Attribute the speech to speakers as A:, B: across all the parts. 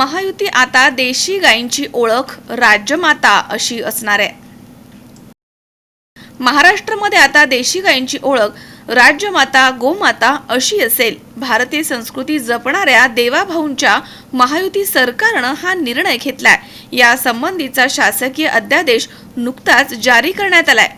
A: महायुती आता देशी गायींची ओळख राज्यमाता अशी असणार आहे. महाराष्ट्रामध्ये आता देशी गायींची ओळख राज्यमाता गोमाता अशी असेल. भारतीय संस्कृती जपणाऱ्या देवाभाऊंच्या महायुती सरकारनं हा निर्णय घेतलाय. या संबंधीचा शासकीय अध्यादेश नुकताच जारी करण्यात आलाय.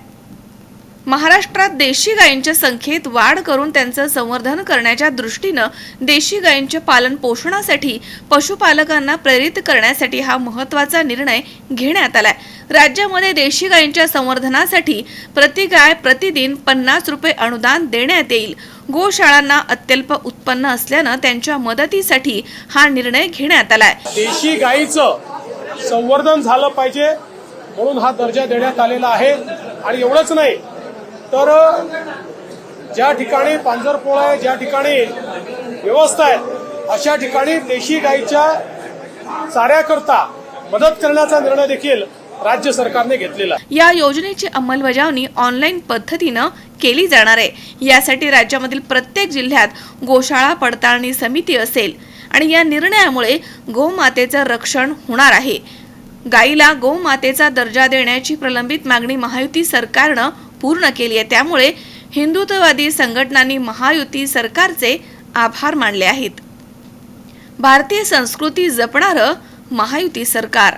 A: महाराष्ट्रात देशी गायींच्या संख्येत वाढ करून त्यांचं संवर्धन करण्याच्या दृष्टीनं देशी गायींच्या पालन पोषणासाठी पशुपालकांना प्रेरित करण्यासाठी हा महत्त्वाचा निर्णय घेण्यात आलाय. राज्यामध्ये देशी गायींच्या संवर्धनासाठी प्रति गाय प्रतिदिन पन्नास रुपये अनुदान देण्यात येईल. गोशाळांना अत्यल्प उत्पन्न असल्यानं त्यांच्या मदतीसाठी हा निर्णय घेण्यात आलाय.
B: देशी गाईचं संवर्धन झालं पाहिजे म्हणून हा दर्जा देण्यात आलेला आहे. आणि एवढंच नाही तर ज्या ठिकाणी पांजरपोळ आहे ज्या ठिकाणी व्यवस्था आहे अशा ठिकाणी देशी गाईच्या चाऱ्याकरता मदत करण्याचा निर्णय देखील राज्य सरकारने घेतलेला
A: या योजनेची अंमलबजावणी ऑनलाईन पद्धतीनं केली जाणार आहे. यासाठी राज्यामधील प्रत्येक जिल्ह्यात गोशाळा पडताळणी समिती असेल आणि या निर्णयामुळे गोमातेचं रक्षण होणार आहे. गाईला गोमातेचा दर्जा देण्याची प्रलंबित मागणी महायुती सरकारनं पूर्ण केली आहे. त्यामुळे हिंदुत्ववादी संघटनांनी महायुती सरकारचे आभार मानले आहेत. भारतीय संस्कृती जपणारं महायुती सरकार.